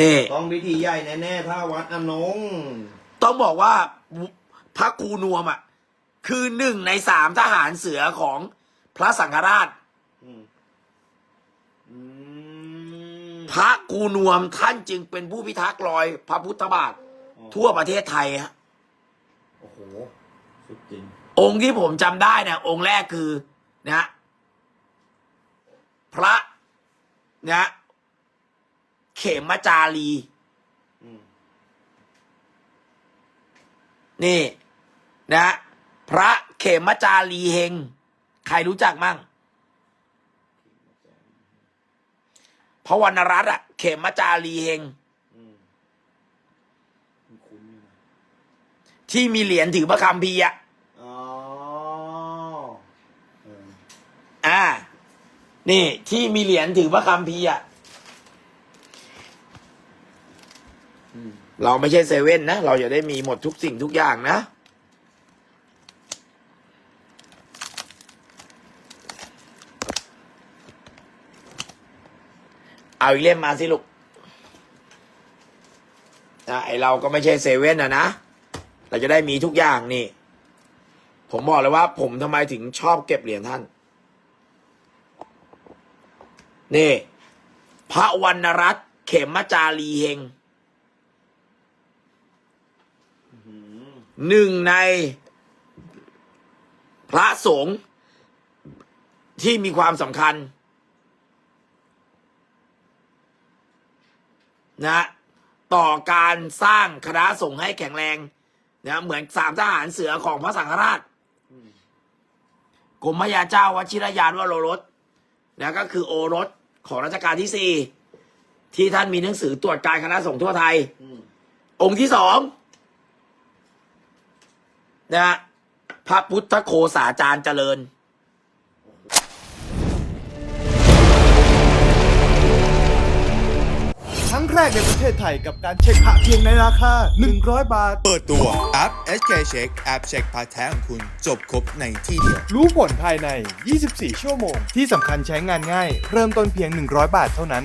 นี่ ต้องพิธีใหญ่แน่ๆถ้าวัดอนงต้องบอกว่าพระครูนวมอะ คือหนึ่งในสามทหารเสือของพระสังฆราชอืมอืมพระครูนวมท่านจึงเป็นผู้พิทักษ์รอย พระพุทธบาท ทั่วประเทศไทยฮะโอ้โห สุดจริง องค์ที่ผมจำได้เนี่ยองค์แรกคือ นะฮะพระ นะฮะ เขมจารีอืมนี่นะฮะพระเขมจารีเฮง ใครรู้จักมั่งพระวรรณรัตน์อะเขมจารีเฮงอืมคุ้นๆอยู่นะที่มีเหรียญถือพระคัมภีร์อะอ๋อเอออ่า นี่ ที่มีเหรียญถือพระคัมภีร์อะ อืม เราไม่ใช่เซเว่นนะ เราจะได้มีหมดทุกสิ่งทุกอย่างนะ เอาอีกเล่มมาสิลูกนะไอเราก็ไม่ใช่เซเว่นอะนะ เราจะได้มีทุกอย่างนี่ ผมบอกเลยว่า ผมทำไมถึงชอบเก็บเหรียญท่าน นี่ พระวรรณรัตน์เขมจารีเฮง อืม หนึ่งในพระสงฆ์ที่มีความสำคัญนะต่อการสร้างคณะสงฆ์ให้แข็งแรงนะเหมือนสามทหารเสือของพระสังฆราชกรมพระยาเจ้าวชิรยานวโรรสนะก็คือโอรสของรัชกาลที่สี่ที่ท่านมีหนังสือตรวจการคณะสงฆ์ทั่วไทย องค์ที่สอง นะฮะพระพุทธโคสาจารย์เจริญ ครั้งแรกในประเทศไทยกับการเช็คพระเพียงในราคา 100 บาท เปิดตัวแอป SK Check แอปเช็คพาร์ทแท้ของคุณ จบครบในที่เดียว รู้ผลภายใน 24 ชั่วโมง ที่สำคัญใช้งานง่าย เริ่มต้นเพียง 100 บาทเท่านั้น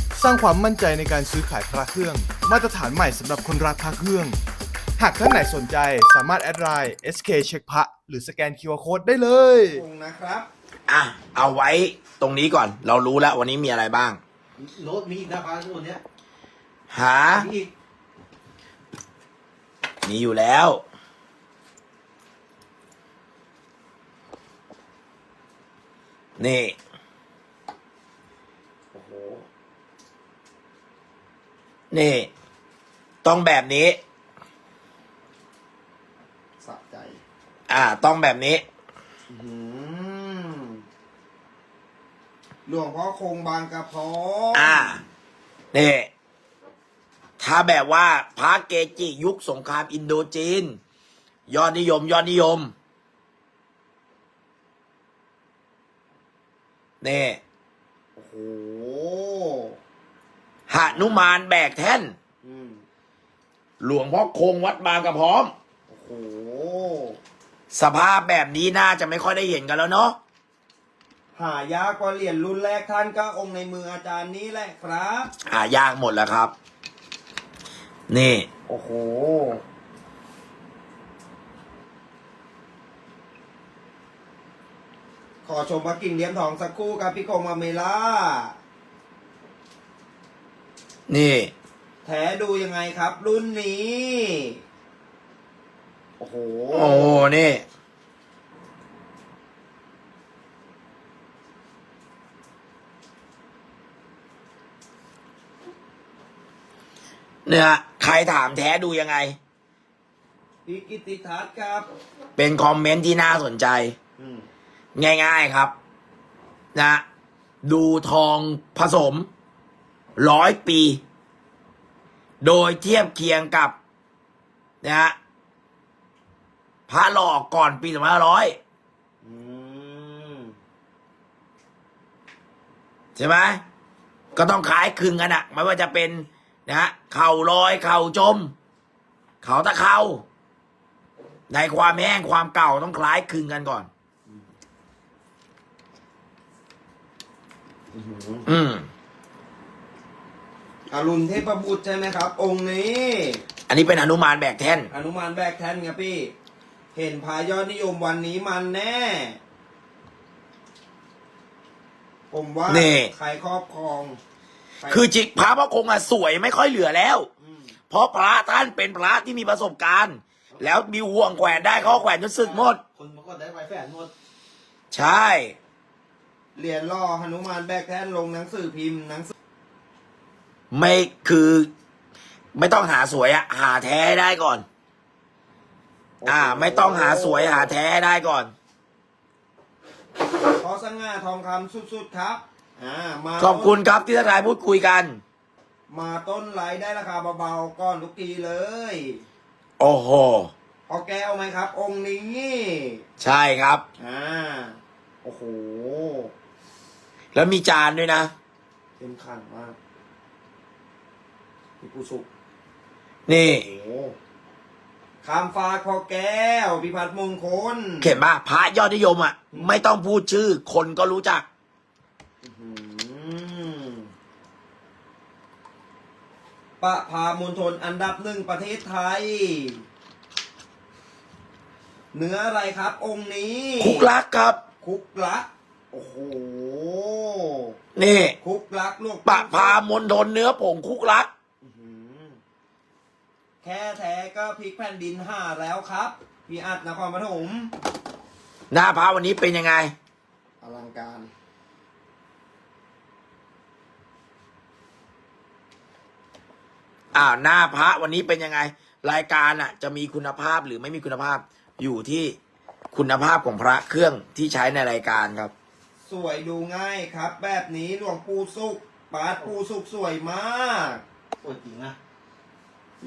สร้างความมั่นใจในการซื้อขายพระเครื่อง มาตรฐานใหม่สำหรับคนรักพระเครื่อง หากท่านไหนสนใจสามารถแอดไลน์ SK เช็คพระหรือสแกน QR Code ได้เลยองค์นะครับ อะ เอาไว้ตรงนี้ก่อน เรารู้แล้ววันนี้มีอะไรบ้างโน้ตมีอีกนะครับทุกคนเนี้ยหา มีอีกมีอยู่แล้ว นี่ โอ้โห นี่ ต้องแบบนี้ สะใจ อ่า ต้องแบบนี้ อื้อหือหลวงพ่อคงบางกระพร้อมอ่า นี่ ถ้าแบบว่าพระเกจิยุคสงครามอินโดจีน ยอดนิยม ยอดนิยม นี่ โอ้โห หนุมานแบกแท่น อืมหลวงพ่อคงวัดบางกระพร้อม โอ้โหสภาพแบบนี้น่าจะไม่ค่อยได้เห็นกันแล้วเนาะหายากกว่าเหรียญรุ่นแรกท่านก็องค์ในมืออาจารย์นี้แหละครับ หายากหมดแล้วครับ นี่ โอ้โห ขอชมพระกิ่งเหลี่ยมทองสักครู่ครับพี่คงมาเมล่า นี่ แท้ดูยังไงครับ รุ่นนี้ โอ้โห โอ้นี่ เนี่ย ใครถามแท้ดูยังไง พี่กิติทัศน์ครับ เป็นคอมเมนต์ที่น่าสนใจ อืมง่าย ๆครับ นะ ดูทองผสม ร้อยปี โดยเทียบเคียงกับนะฮะพระหลอกก่อนปีสองพันห้าร้อยอืมใช่ไหมก็ต้องคล้ายคลึงกันอะไม่ว่าจะเป็นนะฮะเข่าลอยเข่าจม เขาตะเข่าในความแห้งความเก่าต้องคล้ายคลึงกันก่อน อื้อหืออืม อรุณเทพบุตรใช่ไหมครับ องค์นี้ อันนี้เป็นอนุมานแบกแท่น อนุมานแบกแทนครับพี่ เห็นพายอดนิยมวันนี้มันแน่ ผมว่านี่ ใครครอบครองใรคือจิกพระพระคงอะสวยไม่ค่อยเหลือแล้วมเพราะพระท่านเป็นพระที่มีประสบการณ์ แล้วมีห่วงแขวนได้เขาก็แขวนจนสึกหมด คนเมื่อก่อนได้ไวแฟนหมดใช่ เหรียญล่อหนุมานแบกแทนลงหนังสือพิมพ์หนังสือ ไม่คือ ไม่ต้องหาสวยอะหาแท้ให้ได้ก่อน อ่า ไม่ต้องหาสวยหาแท้ให้ได้ก่อน ขอสง่าทองคำสุดๆครับ อ่า มาขอบคุณครับที่ทักทายพูดคุยกัน มาต้นไลท์ได้ราคาเบาๆก้อนทุกทีเลย โอ้โหพอแก้วไหมครับ องค์นี้ ใช่ครับ อ่า โอ้โห แล้วมีจานด้วยนะ เต็มขันมาก พี่ปูสุกนี่ โอ้โหคำฝากพอแก้วพิพัฒน์มงคลเข็มป่ะพระยอดนิยมอะ ไม่ต้องพูดชื่อ คนก็รู้จัก อืมประพามณฑลอันดับหนึ่งประเทศไทย เนื้ออะไรครับ องค์นี้ คุกลักครับ คุกลักโอ้โห นี่ คุกลักลูกปะพามนทนเนื้อผงคุกลักอื้อหือ แค่แท้ก็พลิกแผ่นดินห้าแล้วครับ พี่อัดนครปฐมหน้าพระวันนี้เป็นยังไง อลังการ อ่าหน้าพระวันนี้เป็นยังไง รายการอะ จะมีคุณภาพหรือไม่มีคุณภาพอยู่ที่คุณภาพของพระเครื่องที่ใช้ในรายการครับ สวยดูง่ายครับ แบบนี้หลวงปู่สุกปาดปู่สุกสวยมากปวดจริงนะ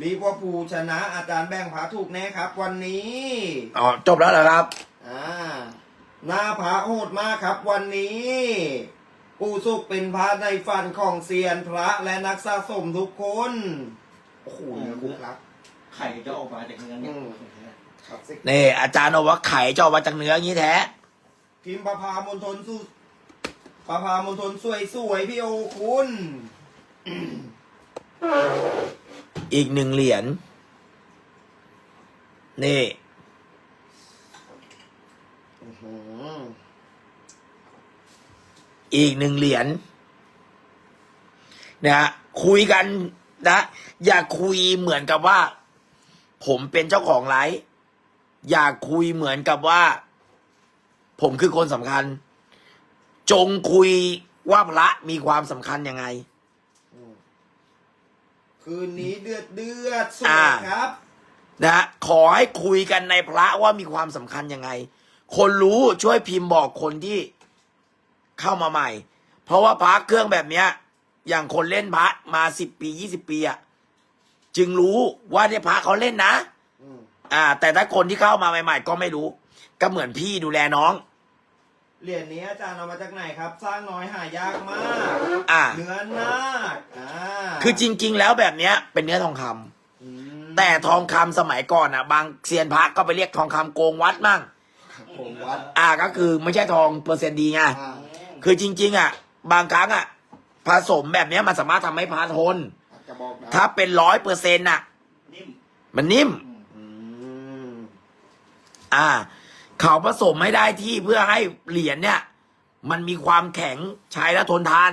รีบว่าปู่ชนะอาจารย์แบ่งผาถูกแน่ครับ วันนี้อ๋อจบแล้วเหรอครับ อ่าหน้าผาโหดมากครับวันนี้ปู่สุกเป็นพระในฝันของเซียนพระและนักสะสมทุกคนโอ้โหเนื้อคุกลักไข่จะออกมาจากเนื้อเนี่ยอืมครับสินี่อาจารย์บอกว่าไข่จะออกมาจากเนื้ออย่างนี้แท้ พิมพ์ประพามณฑลสุประพามณฑลสวยสวยๆพี่โอคุณ อีกหนึ่งเหรียญนี่อื้อหืออีกหนึ่งเหรียญนะฮะคุยกันนะ อย่าคุยเหมือนกับว่า ผมเป็นเจ้าของไลฟ์อย่าคุยเหมือนกับว่า ผมคือคนสำคัญ จงคุยว่าพระมีความสำคัญยังไง คืนนี้เดือดเดือดสวอ่ายครับนะฮะขอให้คุยกันในพระว่ามีความสำคัญยังไง คนรู้ช่วยพิมพ์บอกคนที่เข้ามาใหม่ เพราะว่าพระเครื่องแบบเนี้ย อย่างคนเล่นพระมาสิบปียี่สิบปีอะจึงรู้ว่าเนี่ยพระเขาเล่นนะอืมอ่า แต่ถ้าคนที่เข้ามาใหม่ ๆ ก็ไม่รู้ ก็เหมือนพี่ดูแลน้อง เหรียญนี้อาจารย์เอามาจากไหนครับ สร้างน้อยหายากมาก อ่า เนื้อนาคอ่า คือจริง ๆ แล้วแบบเนี้ย เป็นเนื้อทองคำอืมแต่ทองคำสมัยก่อนอะ บางเซียนพระก็ไปเรียกทองคำโกงวัดมั่งผมวัดอ่าก็คือไม่ใช่ทองเปอร์เซ็นต์ดีไง อ่าคือจริง ๆ อะ บางครั้งอะ ผสมแบบเนี้ยมันสามารถทำให้พาทนกระบอกนะถ้าเป็นร้อยเปอร์เซ็นต์อะ นิ่มมันนิ่ม อืมอ่า เขาผสมไม่ได้ที่เพื่อให้เหรียญเนี่ย มันมีความแข็งใช้แล้วทนทาน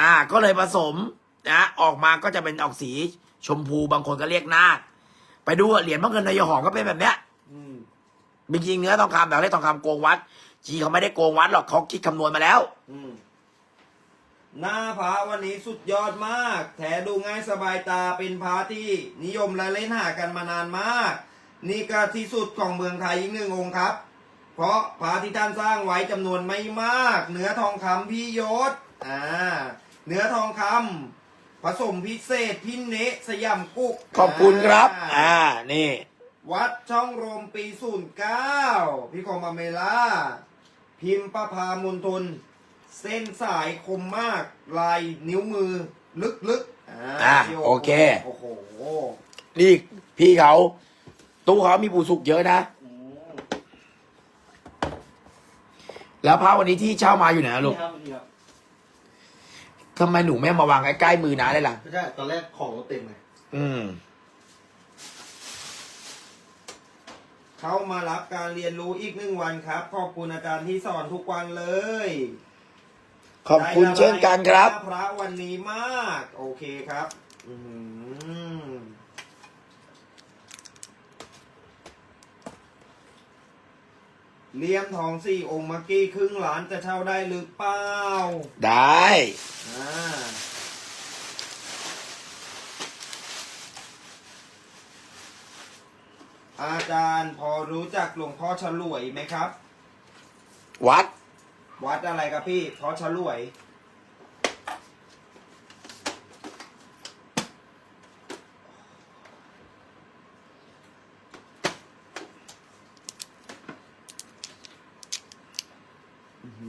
อ๋ออ่า ก็เลยผสมนะออกมาก็จะเป็นออกสีชมพูบางคนก็เรียกนาคไปดูอะเหรียญพระเงินนายหอมก็เป็นแบบเนี้ยอืมจริงๆเนื้อทองคำแต่เขาเรียกทองคำโกงวัดจริงเขาไม่ได้โกงวัดหรอกเขาคิดคำนวณมาแล้ว อืมหน้าพระวันนี้สุดยอดมาก แถดูง่ายสบายตาเป็นพระที่นิยมและเล่นหากันมานานมาก นี่ก็ที่สุดของเมืองไทยอีกหนึ่งองค์ครับ เพราะพระที่ท่านสร้างไว้จำนวนไม่มาก เนื้อทองคำพี่ยศ อ่า เนื้อทองคำผสมพิเศษพินเนะสยามกุกขอบคุณครับ อ่า นี่ วัดช่องลมปีศูนย์เก้าพี่คอมมาเมล่า พิมพ์ประพามนทน เส้นสายคมมาก ลายนิ้วมือ ลึกๆ อะพี่โอเค โอ้โห นี่พี่เขา ตู้เขามีปูสุกเยอะนะอืมแล้วพระวันนี้ที่เช่ามาอยู่ไหนอะลูนี่กครับนี่ครับ ทำไมหนูไม่มาวางใกล้ๆมือน้าได้ล่ะ ไม่ใช่ตอนแรกของเราเต็มไงอืม เข้ามารับการเรียนรู้อีกหนึ่งวันครับ ขอบคุณอาจารย์ที่สอนทุกวันเลยขอบคุณเช่นกันครับ ได้ละลายพระวันนี้มาก โอเคครับ อืม เลี่ยมทองสี่องค์เมื่อกี้ครึ่งล้านจะเช่าได้หรือเปล่าได้ อ่าอาจารย์พอรู้จักหลวงพ่อฉลวยไหมครับ วัด วัดอะไรครับพี่พ่อฉลวย อ่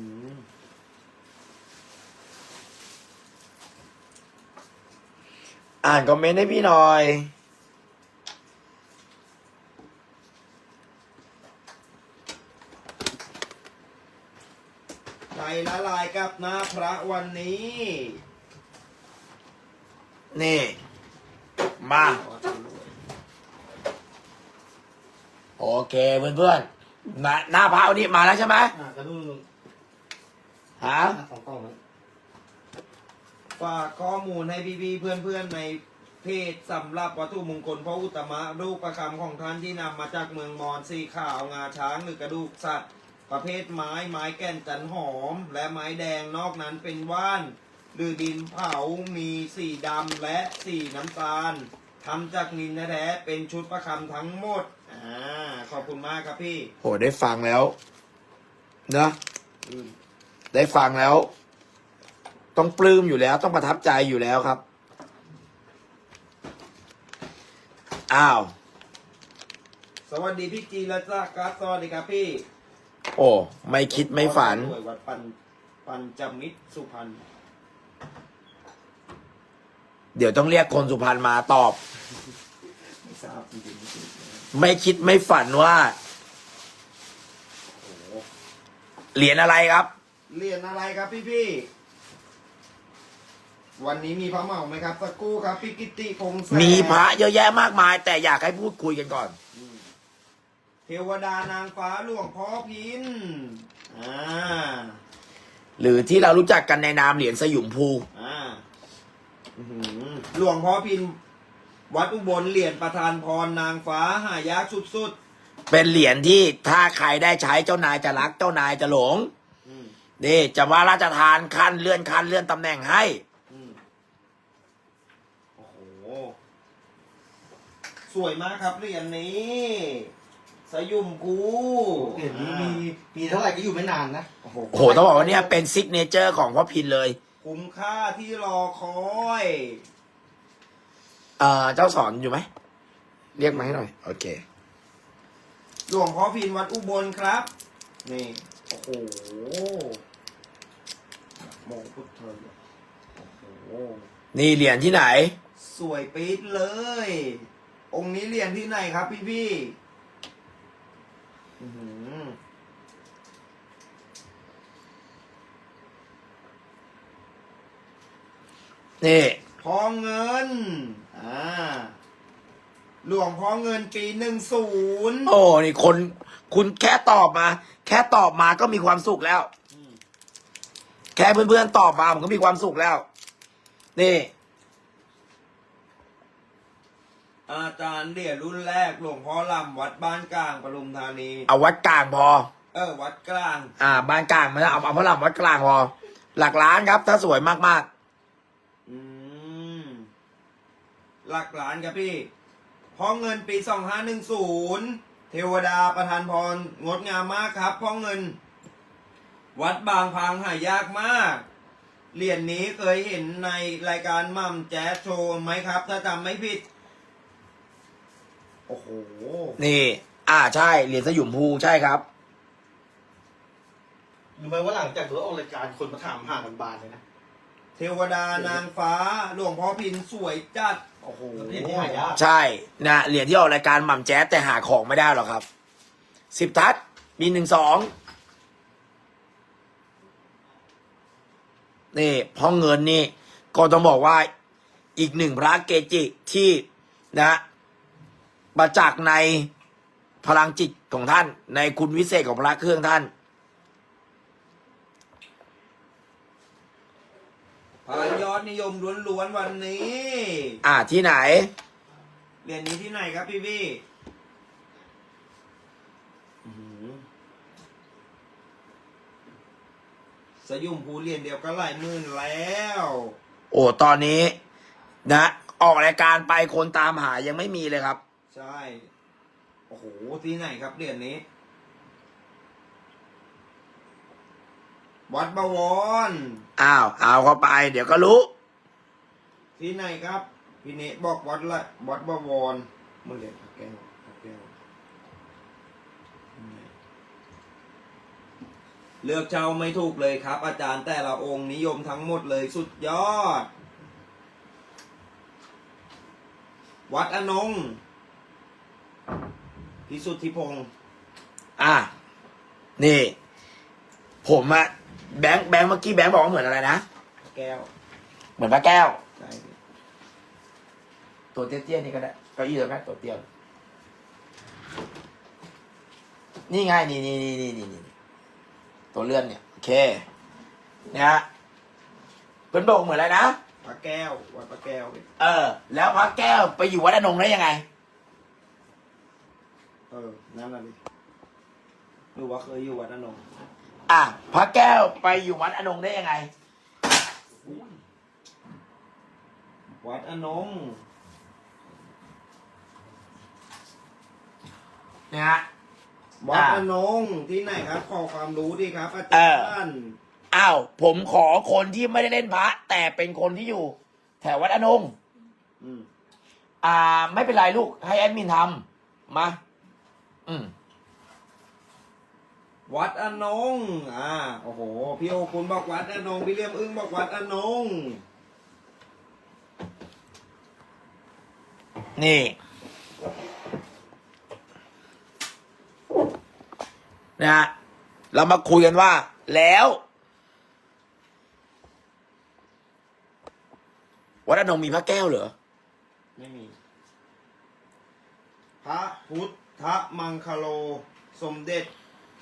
านคอมเมนต์ให้พี่หน่อย ใจละลายกับหน้าพระวันนี้ นี่ มา โอเคเพื่อนๆมาหน้าพระวันนี้มาแล้วใช่ไหม อ่ากระดุม ฮะสองกล่องนั้นฝากข้อมูลให้พี่ๆเพื่อนๆในเพจสำหรับวัตถุมงคลพระอุตตมะรูปประคำของท่านที่นำมาจากเมืองมอญสีขาวงาช้างหรือกระดูกสัตว์ ประเภทไม้ไม้แก่นจันหอม และไม้แดงนอกนั้นเป็นว่าน หรือดินเผามีสีดำและสีน้ำตาลทำจากนินแท้ๆเป็นชุดประคำทั้งหมดอ่าขอบคุณมากครับพี่ โหได้ฟังแล้วเนอะอืม ได้ฟังแล้ว ต้องปลื้มอยู่แล้ว ต้องประทับใจอยู่แล้วครับ อ้าว สวัสดีพี่จีและจ้าการ์ดสวัสดีครับพี่โอ้ ไม่คิดไม่ฝันหน่วยวัดปันปัญจมิตรสุพรรณเดี๋ยวต้องเรียกคนสุพรรณมาตอบ ไม่ทราบจริงๆจริงไม่คิดไม่ฝันว่าๆโอ้โหเหรียญอะไรครับ เรียนอะไรครับพี่พี่ๆวันนี้มีพระเหมาไหมครับสักครู่ครับพี่กิตติพงษ์แสนมีพระเยอะแยะมากมาย แต่อยากให้พูดคุยกันก่อน เทวดานางฟ้าหลวงพ่อพินอ่าหรือที่เรารู้จักกันในนามเหรียญสยุมภู อ่าอื้อหือหลวงพ่อพิน วัดอุบลเหรียญประธานพรนางฟ้าหายากสุดเป็นเหรียญที่ถ้าใครได้ใช้เจ้านายจะรักเจ้านายจะหลงๆอืม นี่จะว่าราชทานขั้นเลื่อนขั้นเลื่อนตำแหน่งให้ อืมโอ้โห สวยมากครับเหรียญนี้สยุมกูเห็นมีมีเท่าไหร่ก็อยู่ไม่นานนะ โอ้โหโอ้โหต้องบอกว่าเนี่ยเป็นซิกเนเจอร์ของพ่อพินเลย คุ้มค่าที่รอคอยเอ่อเจ้าสอนอยู่ไหม เรียกมาให้หน่อย โอเค หลวงพ่อพินวัดอุบลครับ นี่ โอ้โห โมงพุทธเถรโอ้โหนี่เหรียญที่ไหน สวยปี๊ดเลย องค์นี้เรียนที่ไหนครับพี่พี่ๆอื้อหือนี่พ่อเงิน อ่า หลวงพ่อเงินปีหนึ่งศูนย์ โอ้นี่คน คุณแค่ตอบมา แค่ตอบมาก็มีความสุขแล้วแค่เพื่อนๆตอบมาผมก็มีความสุขแล้ว นี่ อาจารย์เหรียญรุ่นแรกหลวงพ่อลำวัดบ้านกลางปทุมธานี เอาวัดกลางพอ เออ วัดกลาง อ่า บ้านกลางไมาเอาเอาพระรามวัดกลางพอ หลักล้านครับ ถ้าสวยมากอืม หลักล้านครับพี่พ่อเงินปีสองห้าหนึ่งศูนย์เทวดาประธานพรงดงามมากครับพ่อเงิน วัดบางพังหายากมาก เหรียญนี้เคยเห็นในรายการมัมแจ๊สโชว์ไหมครับ ถ้าจำไม่ผิดโโอ้โห นี่ อ่าใช่ เหรียญสยุมภูใช่ครับ รู้ไหมว่าหลังจากตัวออกรายการคนมาถามหากันบานเลยนะเทวดานางฟ้า หลวงพ่อพินสวยจัด โอ้โห เหรียญที่หายากใช่นะเหรียญที่ออกรายการหม่ำแจ๊สแต่หาของไม่ได้หรอกครับ สิบทัศน์มีหนึ่งสอง นี่เพ่อเงินนี่ก็ต้องบอกว่าอีกหนึ่งพระเกจิที่นะมาจากในพลังจิตของท่าน ในคุณวิเศษของพระเครื่องท่านพระยอดนิยมล้วนๆวันนี้ อ่าที่ไหน เหรียญนี้ที่ไหนครับพี่พี่อื้อหือ สยุมภูเหรียญเดียวก็หลายหมื่นแล้ว โอ้ตอนนี้นะ ออกรายการไปคนตามหายังไม่มีเลยครับ ใช่ โอ้โห ที่ไหนครับเหรียญนี้ วัดบวร อ้าว เอาเข้าไป เดี๋ยวก็รู้ ที่ไหนครับ พี่เนตบอกวัดละวัดบวรมันเหรียญพระแก้วพระแก้ว เลือกเช่าไม่ถูกเลยครับ อาจารย์แต่ละองค์นิยมทั้งหมดเลยสุดยอด วัดอนงพิสุทธิพงศ์อะ นี่ ผมอะแบงค์แบงค์เมื่อกี้แบงค์บอกว่าเหมือนอะไรนะ แก้ว เหมือนพระแก้ว ใช่ตัวเตี้ยๆนี่ก็ได้เก้าอี้ตัวแม่ตัวเตี้ย นี่ไง นี่นี่นี่นี่นี่นี่ ตัวเลื่อนเนี่ย โอเคเนี่ยฮะเพื่อนบอกเหมือนอะไรนะพระแก้ว วัดพระแก้วเออ แล้วพระแก้วไปอยู่วัดอนงได้ยังไง เออนั่นน่ะดิหรือว่าเคยอยู่วัดอนงอะพระแก้วไปอยู่วัดอนงได้ยังไง วัดอนงเนี่ยฮะ วัดอ่าอนงที่ไหนครับ ขอความรู้ดีครับอาเอจาอรย์อ้าวผมขอคนที่ไม่ได้เล่นพระ แต่เป็นคนที่อยู่ แถววัดอนงอืมอ่า ไม่เป็นไรลูก ให้แอดมินทำมาอืมวัดอนง อ่า โอ้โห พี่โอคุณบอกวัดอนง พี่เลี่ยมอึ้งบอกวัดอนง นี่ นะฮะเรามาคุยกันว่าแล้ววัดอนงมีพระแก้วเหรอ ไม่มี พระพุทธมังคโล สมเด็จ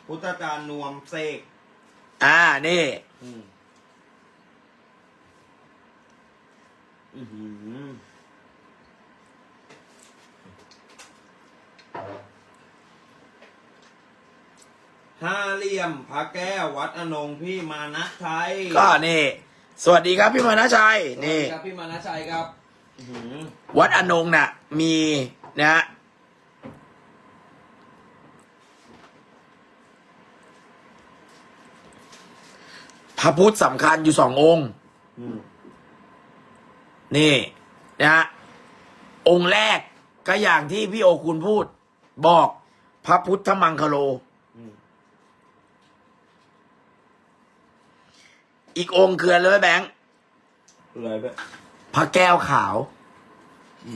พุทธจารย์นวมเสกอ่า นี่ อืม อื้อหือ ห้าเหลี่ยมพระแก้ววัดอนงพี่มานะชัยก็นี่ สวัสดีครับพี่มานะชัยนี่ สวัสดีครับพี่มานะชัยครับอื้อหือวัดอนงน่ะ มีนะฮะพระพุทธสำคัญอยู่สององค์ อืมนี่นะฮะองค์แรกก็อย่างที่พี่โอคุณพูด บอกพระพุทธมังคโล อืม อีกองค์คืออะไรรู้ไหมแบงค์อะไรแบบพระแก้วขาว อื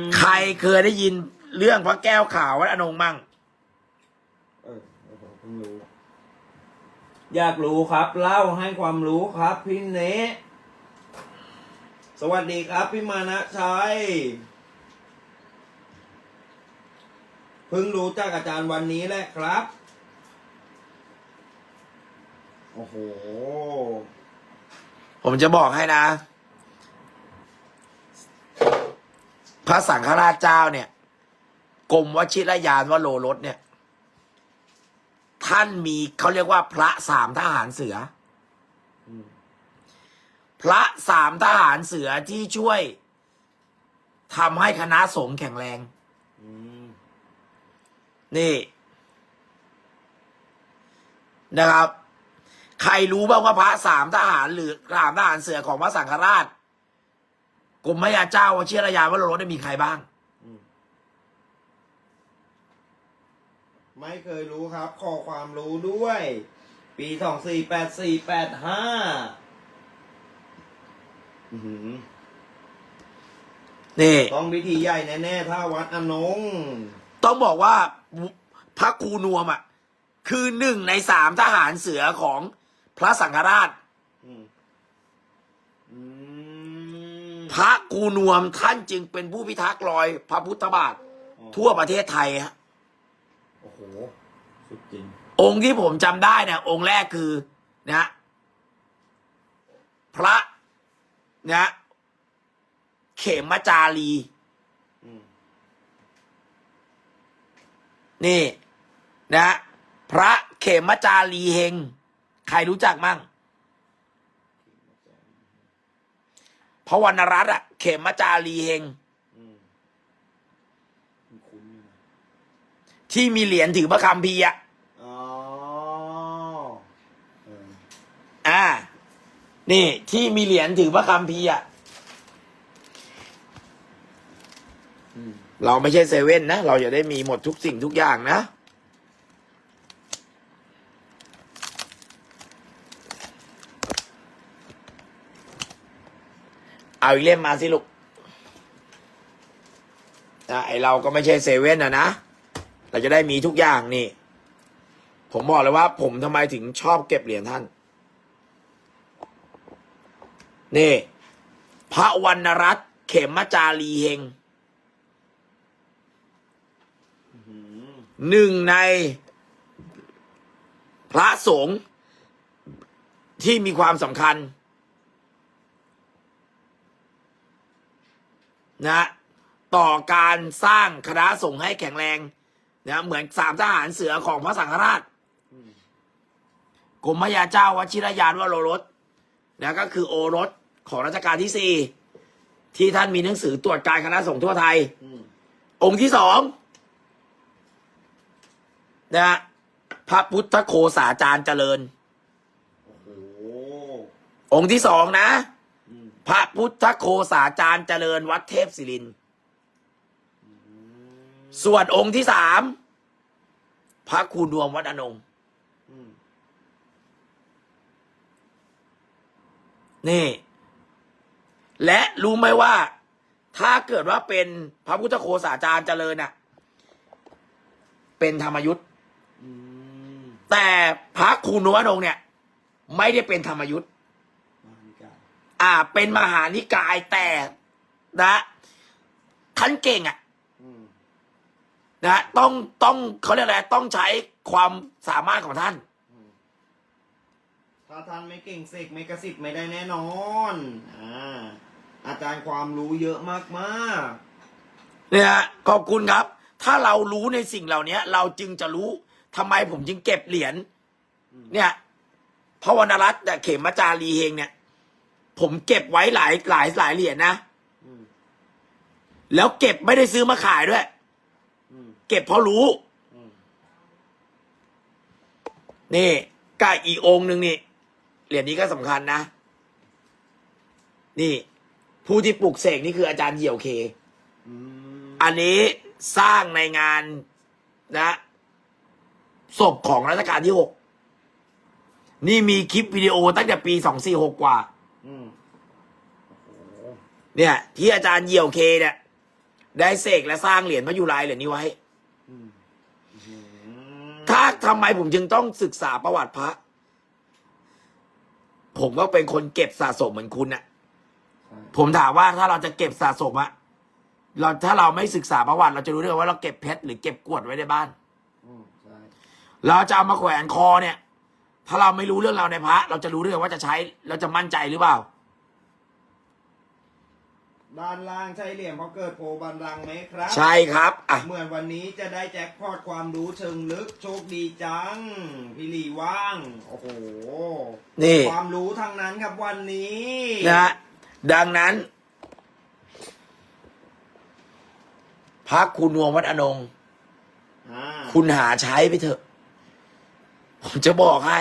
มใครเคยได้ยินเรื่องพระแก้วขาววัดอนงมั่งเออเออผมเพิ่งรู้ อยากรู้ครับ เล่าให้ความรู้ครับพี่เนสวัสดีครับพี่มานะชัยเพิ่งรู้จากอาจารย์วันนี้แหละครับ โอ้โห ผมจะบอกให้นะ พระสังฆราชเจ้าเนี่ยกรมวชิรยานวโรรสเนี่ย ท่านมีเขาเรียกว่า พระสามทหารเสืออืมพระสามทหารเสือที่ช่วยทำให้คณะสงฆ์แข็งแรงอืมนี่ นะครับ ใครรู้บ้างว่าพระสามทหารหรือสามทหารเสือของพระสังฆราชกรมพยาเจ้าวชียรยานวโรรสได้มีใครบ้าง ไม่เคยรู้ครับ ขอความรู้ด้วย ปีสองสี่แปดสี่แปดห้านี่ ต้องพิธีใหญ่แน่ๆถ้าวัดอนง ต้องบอกว่าพระครูนวมอะ คือหนึ่งในสามทหารเสือของ พระสังฆราชอืมอืมพระครูนวมท่านจึงเป็นผู้พิทักษ์รอย พระพุทธบาท ทั่วประเทศไทยฮะโอ้โหสุดจริง องค์ที่ผมจำได้เนี่ย องค์แรกคือนะพระนะเขมจารีอืมนี่ นะ พระเขมจารีเฮง ใครรู้จักมั่งพระวรรณรัตน์อะเขมจารีเฮงอืมคุ้นๆอยู่นะที่มีเหรียญถือพระคัมภีร์อะอ๋อเอออ่า นี่ ที่มีเหรียญถือพระคัมภีร์อะอืมเราไม่ใช่เซเว่นนะ เราจะได้มีหมดทุกสิ่งทุกอย่างนะ เอาอีกเล่มมาสิลูกอะไอเราก็ไม่ใช่เซเว่นนะนะเราจะได้มีทุกอย่างนี่ ผมบอกเลยว่า ผมทำไมถึงชอบเก็บเหรียญท่าน นี่ พระวรรณรัตน์เขมจารีเฮงหนึ่งใน พระสงฆ์ที่มีความสำคัญ นะต่อการสร้างคณะสงฆ์ให้แข็งแรงนะเหมือนสามทหารเสือของพระสังฆราชอืมกรมพระยาเจ้าวชิรยานวโรรสนะก็คือโอรสของรัชกาลที่สี่ที่ท่านมีหนังสือตรวจการคณะสงฆ์ทั่วไทยอืมองค์ที่สองนะฮะพระพุทธโคสาจารย์เจริญโอ้โหองค์ที่สองนะอืม พระพุทธโคสาจารย์เจริญวัดเทพศิรินทร์ส่วนองค์ที่สาม พระครูดวงวัดอนงค์อืมนี่ และรู้ไหมว่า ถ้าเกิดว่าเป็นพระพุทธโคสาจารย์เจริญน่ะ เป็นธรรมยุทธ์อืมแต่พระครูนวดงค์เนี่ย ไม่ได้เป็นธรรมยุทธ์มาดีกว่า อ่า เป็นมหานิกายแต่นะท่านเก่งอะ่ะอืมนะต้องต้องเขาเรียกอะไรต้องใช้ความสามารถของท่านอืมถ้าท่านไม่เก่งเสกไม่กระสิบไม่ได้แน่นอนอ่าอาจารย์ความรู้เยอะมากเนี่ยฮะขอบคุณครับ ถ้าเรารู้ในสิ่งเหล่านี้เราจึงจะรู้ทำไมผมจึงเก็บเหรียญเนี่ยพระวรรณรัตน์เนี่ยเขมจารีเฮงเนี่ย ผมเก็บไว้หลายหลายหลายเหรียญนะๆอืมแล้วเก็บไม่ได้ซื้อมาขายด้วยอืมเก็บเพราะรู้อืมนี่กบอีกองค์หนึ่งนี่เหรียญนี้ก็สำคัญนะ นี่ ผู้ที่ปลุกเสกนี่คืออาจารย์เหี่ยวเคอืมอันนี้สร้างในงานนะศพของรัชกาลที่หกนี่มีคลิปวิดีโอตั้งแต่ปีสองสี่หกกว่า อืมเนี่ย ที่อาจารย์เหี่ยวเคเนี่ยได้เสกและสร้างเหรียญพระยุรายเหรียญนี้ไว้อืมอืมถ้าทำไมผมจึงต้องศึกษาประวัติพระ ผมก็เป็นคนเก็บสะสมเหมือนคุณน่ะใช่ผมถามว่าถ้าเราจะเก็บสะสมอะเราถ้าเราไม่ศึกษาประวัติเราจะรู้ได้ไงว่าเราเก็บเพชรหรือเก็บกรวดไว้ในบ้านอืมใช่เราจะเอามาแขวนคอเนี่ย ถ้าเราไม่รู้เรื่องราวในพระ เราจะรู้ได้ไงว่าจะใช้ เราจะมั่นใจหรือเปล่า ด้านล่างใช่เหลี่ยมเพราะเกิดโพบันลังก์ไหมครับ ใช่ครับอะเหมือนวันนี้จะได้แจ็คพอตความรู้เชิงลึกโชคดีจัง พี่หลีว่าง โอ้โห นี่ความรู้ทางนั้นครับวันนี้นะฮะดังนั้นพระคุณนวงวัดอนงค์อ่าคุณหาใช้ไปเถอะ ผมจะบอกให้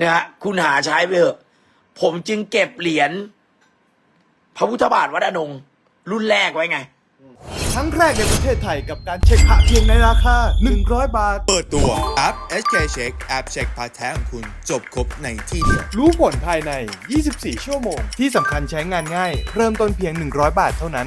นะฮะคุณหาใช้ไปเถอะ ผมจึงเก็บเหรียญพระพุทธบาทวัดอนงค์รุ่นแรกไว้ไงถ้รั้งแรกในประเทศไทยกับการเช็คพระเพียงในราคา 100 บาท เปิดตัวแอป SK Check แอปเช็คพาร์ทแท้ของคุณ จบครบในที่เดียว รู้ผลภายใน 24 ชั่วโมง ที่สำคัญใช้งานง่าย เริ่มต้นเพียง 100 บาทเท่านั้น